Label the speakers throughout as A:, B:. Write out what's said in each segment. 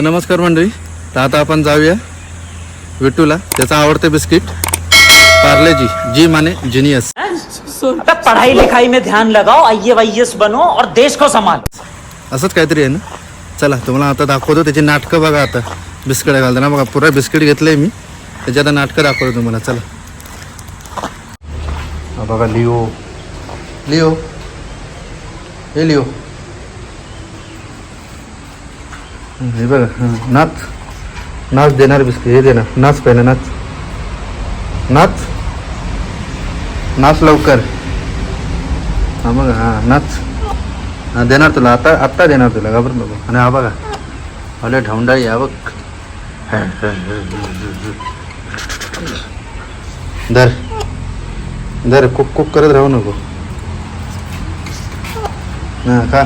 A: तर नमस्कार मंडळी. तर आता आपण जाऊया विटूला त्याचं आवडतं बिस्किट पार्लेजी जी माने जिनियस.
B: पढ़ाई लिखाई में ध्यान लगाओ आई वाईएस बनो और देश को संभालो.
A: असंच काहीतरी आहे ना? चला तुम्हाला आता दाखवतो त्याची नाटकं बघा आता. बिस्किट घालताना बघा पुरा बिस्किट घेतलंय मी. त्याची आता नाटकं दाखवतो तुम्हाला. चला. हा बघा लिओ. लिओ. हे लिओ. हे बघा नाच. नाच देणार बिस्किट हे देणार नाच पहिला नाच. नाच. नाच लवकर. हा बघा हां नाच. हा देणार तुला. आता आत्ता देणार तुला. घाबर नको. आणि हा बघा. अले ढवंडाळी या बघ. धर. धर कुक कुक करत राहू नको. हा का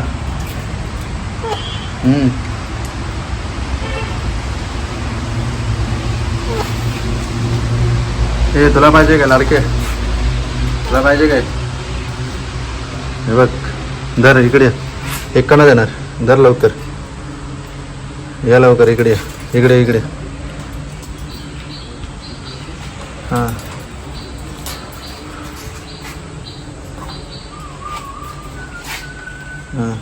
A: हे ए तुला पाहिजे का लाडके? तुला पाहिजे काय? हे बघ धर इकडे एक कणा देणार. धर लवकर. या लवकर इकडे इकडे इकडे. हां. हां.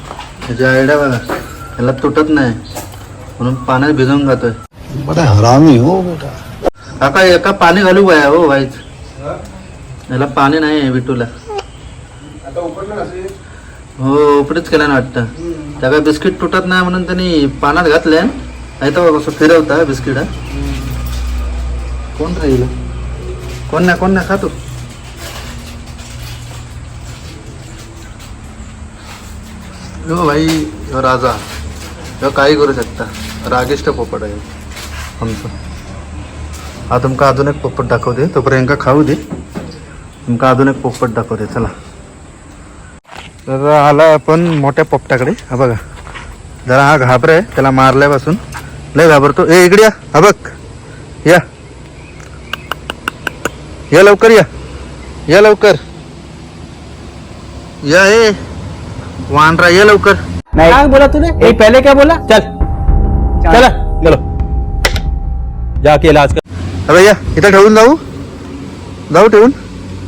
A: त्याची आयडिया बघा. याला तुटत नाही. म्हणून पाण्यात भिजवून खातोय.
C: बड़ा हरामी हो बेटा.
A: काका एका पाणी घालू बाया हो वाईच याला पाणी नाही आहे बिटूला हो उपरीच केला ना वाटतं. त्या काय बिस्किट तुटत नाही म्हणून त्यांनी पाण्यात घातले. नाही तर असं फिरवता बिस्किट कोण राहील कोण नाही कोण नाही खातो हो भाई ह्यो राजा. ह्यो काही करू शकता. रागिष्ट पोपट आहे. आमचं. हा तुमका अजून एक पोपट दाखवते तोपर्यंत खाऊ दे. तुमका अजून एक पोपट दाखवते चला. तर आला आपण मोठ्या पोपटाकडे. हा बघा. जरा हा घाबर. आहे त्याला मारल्यापासून लय घाबरतो. ए इकडे या. हा बघ. या. या लवकर या. या लवकर. या ए. वानरा ये लवकर.
D: क्या बोला तूने? पहले क्या बोला? चल. चल. चलो. जाके इलाज कर
A: अरे या. इथं ठेवून जाऊ. जाऊ ठेवून.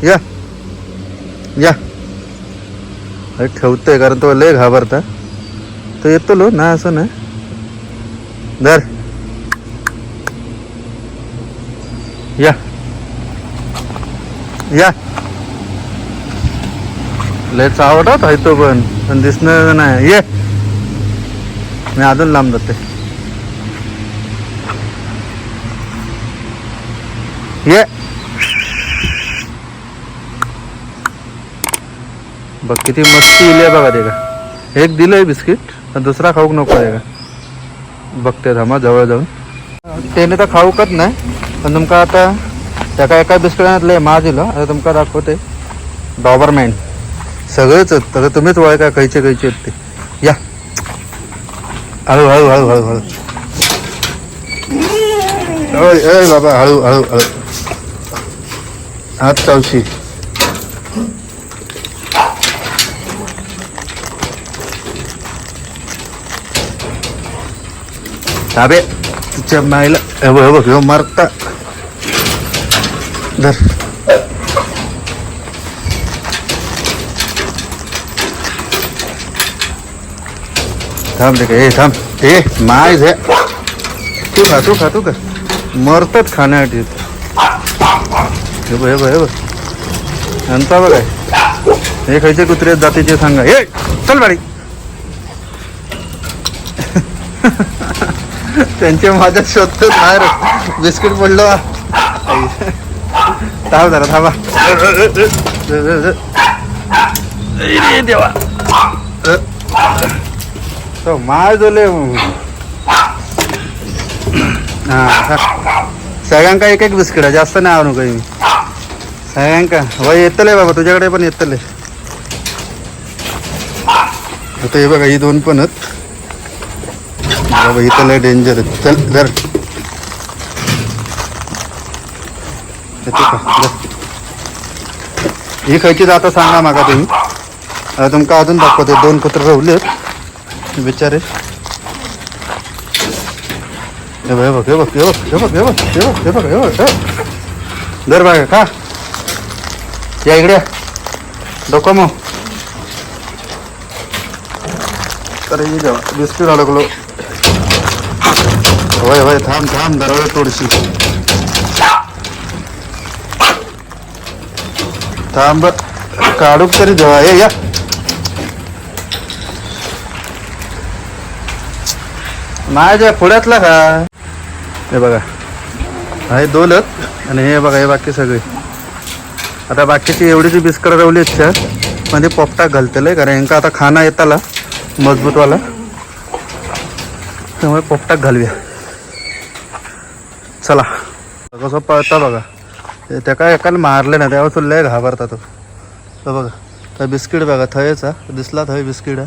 A: या. या. अरे ठेवतोय कारण तो लय घाबरता. तो येतो लो ना असं ना. धर. या. या. लय चावटात आहे तो पण. पण दिसणार नाही. ये. मी अजून लांब जाते. ये। बघ किती मस्ती इली बघा ते का एक दिलंय बिस्किट पण दुसरा खाऊक नको आहे. का बघते थांबा जवळ जाऊन. त्याने तर खाऊकच नाही पण तुमका आता एका एका बिस्किटातले मा दिलं आता तुमका दाखवते. डॉबरमॅन. सगळेच आहेत आता तुम्हीच का खयचे खयचे आहेत ते. या. हळू हळू हळू हळू हळू. बाबा हळू हळू हळू. हात चावशी. ताबे तिच्या मायला हे बघ हे बघ ह्यो मारता. धर. थांब रे ए थांब. ए माय झे. तू खा तू खा तू खा. मरतात खाण्यासाठी. हे बघ हे बघ हे बघ. यांचा बघ. आहे हे खायचे कुत्रे जातीचे सांगा. हे चल बाडी त्यांचे माझ्या शोधतो बाहेर. बिस्किट पडलो. थांब जरा थांबा. देवा तो माय जोले. हा सगळ्यांका एक एक बिस्किट आहे जास्त नाही आणू काही. सगळ्यांका वय येतले बाबा तुझ्याकडे पण येतले. आता हे बघा ही दोन पण आहेत. बाबा इथं लय डेंजर आहेत. चल धर. येते का? ही खायची आता सांगा मागा तुम्ही. तुमका अजून दाखवते दोन कुत्र रवले बिचारे. बघ हे बघ हे बघ हे बघ हे बघ हे बघ हे बघ हे बघ हे बघ. दर बघा का या इकडे. डोकोमो अरे ये देवा बिस्किट अडकलो. होय होय थांब थांब दरवाजा थोडीशी. थांब काढूक तरी जेव्हा ये या. माझ्या पुढ्यातला का? हे बघा. हे दोलत आणि हे बघा हे बाकी सगळे. आता बाकीची एवढी जी बिस्कट रवली इच्छा म्हणजे पोपटा घालतेलं कारण यांका आता खाना येताला मजबूतवाला. त्यामुळे पोपटाक घालूया. चला. कसं पळता बघा. ते एकाला मारले ना त्यावर तो लय घाबरता तो. तो बघा तर बिस्किट बघा थंयचा दिसला थंय बिस्किट.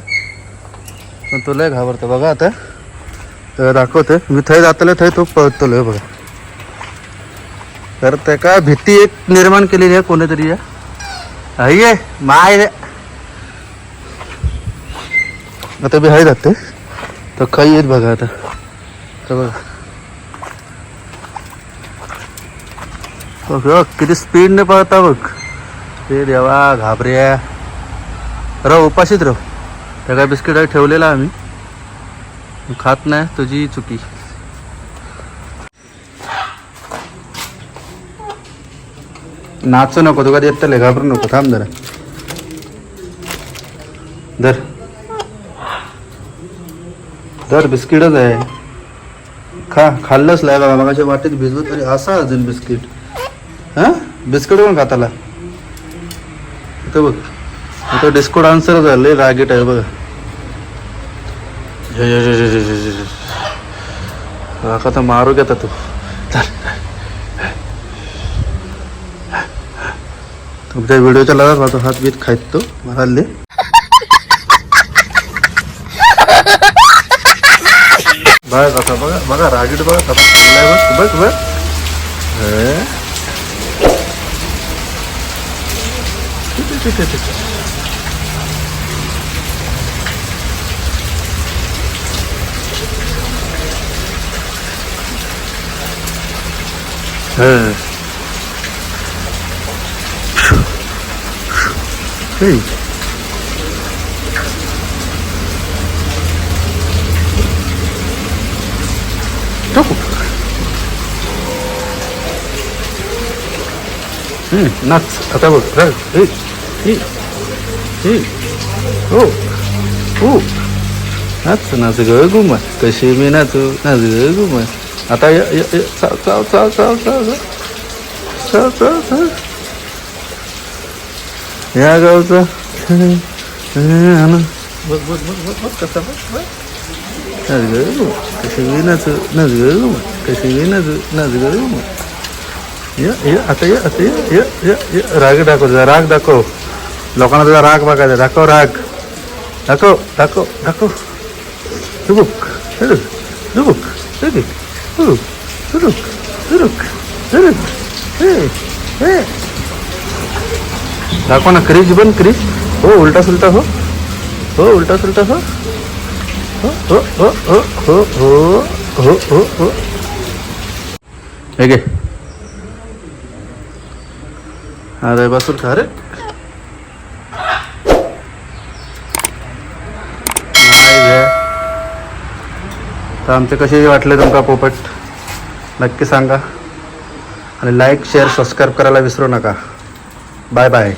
A: पण तो लय घाबरतो. बघा आता. दाखवते मी थंय जातले थंय तो पळतलो बघा. तर त्या का भीती एक निर्माण केलेली आहे कोणीतरी आहे माय आता बी हाय ते तर काही येत बघा आता. तर बघा. बघ बघ, किती स्पीडने पळता बघ. ते देवा घाबऱ्या राह उपाशीच राहू त्या काय बिस्किट ठेवलेला आम्ही. खात नाही तुझी चुकी. नाचू नको तुका देतले घाबरू नको थांब जरा. धर. धर बिस्किटच आहे. खा खाल्लंच लाय बघा मगाच्या वाटेत भिजवत तरी असा अजून बिस्किट. हा? बिस्किट पण खाताला इथं बघ. इथं डिस्को आन्सर झाले रागेट आहे बघा. आता तर मारू घेता तू. चल तुमच्या व्हिडिओ चला माझा हात बीत खायत तो मारले बघा कसा बघा बघा रागीट बघा कसा चाललाय बघ बघ बघ हे. Hey. Tako. Hmm, nuts. Atabo. Right. Hey. Hey. Hey. Oh. Oh. Nuts. Nasa gagumas. Kashimi nasa. Nasa gagumas. Ataya. Sao, sao, sao, sao, sao. Sao, sao, sao. बघ बघ बघ बघ कसा बघ बघ नाच ग गुम कशी मी नाचू नाच ग गुम कशी मी नाचू नाच ग गुम ये ये आता ये आता ये ये ये ये राग दाखव तुझा राग दाखव लोकांना तुझा राग बघायचा दाखव राग दाखव दाखव दाखव दुबुक दुबुक दुबुक दुबुक दुबुक दुबुक दुबुक हे हे दाखव ना क्रीज बन क्रीज हो उलटा सुलटा हो. हो उलटा सुलटा हो. हो हो हो हो हो हो हो हो हो. हे घे. अरे बसून खा रे. नाही तर आमचे कसे वाटले तुमका पोपट? नक्की सांगा. आणि लाईक शेअर सबस्क्राईब करायला विसरू नका. Bye bye